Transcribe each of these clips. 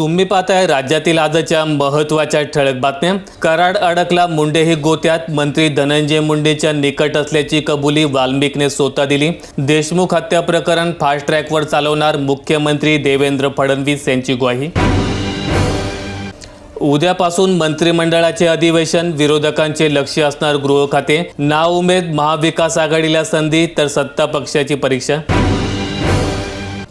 तुम्ही पाहताय राज्यातील आजच्या महत्त्वाच्या ठळक बातम्या. कराड अडकला मुंडे हे गोत्यात. मंत्री धनंजय मुंडेच्या निकट असल्याची कबुली वाल्मिकने स्वतः दिली. देशमुख हत्या प्रकरण फास्ट ट्रॅकवर चालवणार मुख्यमंत्री देवेंद्र फडणवीस यांची ग्वाही. उद्यापासून मंत्रिमंडळाचे अधिवेशन विरोधकांचे लक्ष असणार गृह खाते नाउमेद महाविकास आघाडीला संधी तर सत्ता पक्षाची परीक्षा.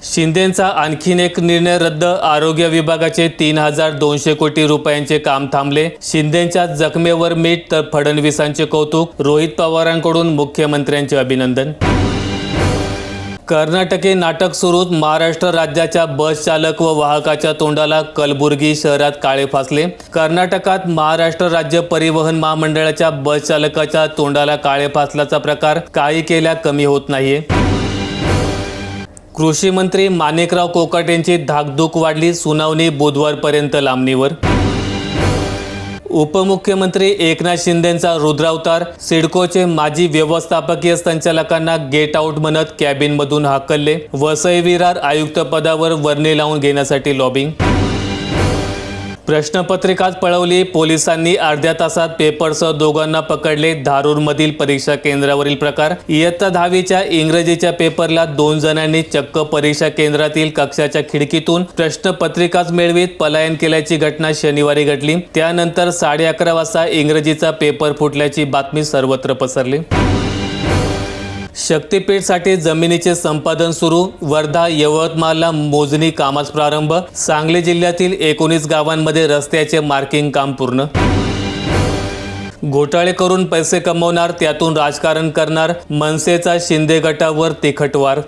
शिंदेंचा आणखीन एक निर्णय रद्द. आरोग्य विभागाचे तीन हजार दोनशे कोटी रुपयांचे काम थांबले. शिंदेंच्या जखमेवर मीठ तर फडणवीसांचे कौतुक. रोहित पवारांकडून मुख्यमंत्र्यांचे अभिनंदन. कर्नाटके नाटक सुरूच महाराष्ट्र राज्याच्या बस चालक व वाहकाच्या तोंडाला कलबुर्गी शहरात काळे फासले. कर्नाटकात महाराष्ट्र राज्य परिवहन महामंडळाच्या बस चालकाच्या तोंडाला काळे फासल्याचा प्रकार. काही केल्या कमी होत नाहीये. कृषी मंत्री माणिकराव कोकाट यांची धाकधूक वाढली सुनावणी बुधवारपर्यंत लांबणीवर. उपमुख्यमंत्री एकनाथ शिंदेंचा रुद्रावतार सिडकोचे माजी व्यवस्थापकीय संचालकांना गेट आऊट म्हणत कॅबिनमधून हाकलले वसई विरार आयुक्त पदावर वर्णी लावून घेण्यासाठी लॉबिंग प्रश्नपत्रिकाच पळवली. पोलिसांनी अर्ध्या तासात पेपरसह दोघांना पकडले. धारूरमधील परीक्षा केंद्रावरील प्रकार. इयत्ता दहावीच्या इंग्रजीच्या पेपरला दोन जणांनी चक्क परीक्षा केंद्रातील कक्षाच्या खिडकीतून प्रश्नपत्रिकाच मिळवीत. पलायन केल्याची घटना शनिवारी घडली. त्यानंतर साडे अकरा वाजता इंग्रजीचा पेपर फुटल्याची बातमी सर्वत्र पसरली. शक्तीपीठसाठी जमिनीचे संपादन सुरू. वर्धा यवतमाळला मोजणी कामास प्रारंभ. सांगली जिल्ह्यातील एकोणीस गावांमध्ये रस्त्याचे मार्किंग काम पूर्ण. घोटाळे करून पैसे कमवणार त्यातून राजकारण करणार. मनसेचा शिंदे गटावर तिखटवार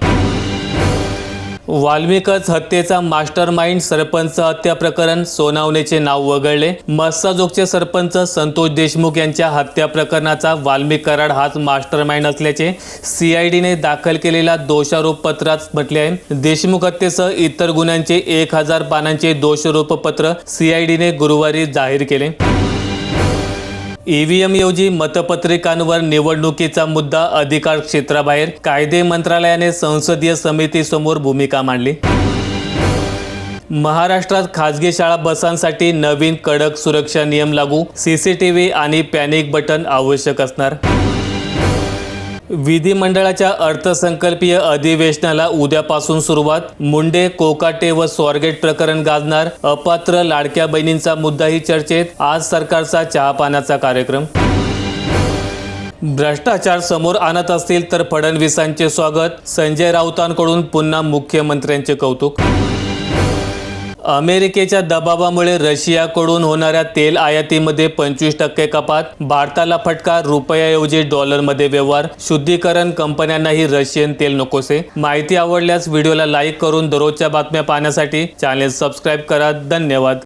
वाल्मिकच हत्येचा मास्टर माइंड सरपंच हत्या प्रकरण सोनावणेचे नाव वगळले. मस्साजोगचे सरपंच संतोष देशमुख यांच्या हत्या प्रकरणाचा वाल्मिक कराड हाच मास्टर माइंड असल्याचे सीआयडीने दाखल केलेल्या दोषारोप पत्रात म्हटले आहे. देशमुख हत्येसह इतर गुन्ह्यांचे एक हजार पानांचे दोषारोप पत्र सीआयडीने गुरुवारी जाहीर केले. ईव्हीएम ऐवजी मतपत्रिकांवर निवडणुकीचा मुद्दा अधिकार क्षेत्राबाहेर कायदे मंत्रालयाने संसदीय समितीसमोर भूमिका मांडली. महाराष्ट्रात खासगी शाळा बसांसाठी नवीन कडक सुरक्षा नियम लागू सीसीटीव्ही आणि पॅनिक बटन आवश्यक असणार. विधिमंडळाच्या अर्थसंकल्पीय अधिवेशनाला उद्यापासून सुरुवात. मुंडे कोकाटे व स्वारगेट प्रकरण गाजणार. अपात्र लाडक्या बहिणींचा मुद्दाही चर्चेत. आज सरकारचा चहापानाचा कार्यक्रम. भ्रष्टाचार समोर आणत असतील तर फडणवीसांचे स्वागत. संजय राऊतांकडून पुन्हा मुख्यमंत्र्यांचे कौतुक. अमेरिकेच्या दबावामुळे रशियाकडून होणाऱ्या तेल आयातीमध्ये पंचवीस टक्के कपात भारताला फटका रुपयाऐवजी डॉलरमध्ये व्यवहार शुद्धीकरण कंपन्यांनाही रशियन तेल नकोसे. माहिती आवडल्यास व्हिडिओला लाईक करून दररोजच्या बातम्या पाहण्यासाठी चॅनेल सबस्क्राईब करा. धन्यवाद.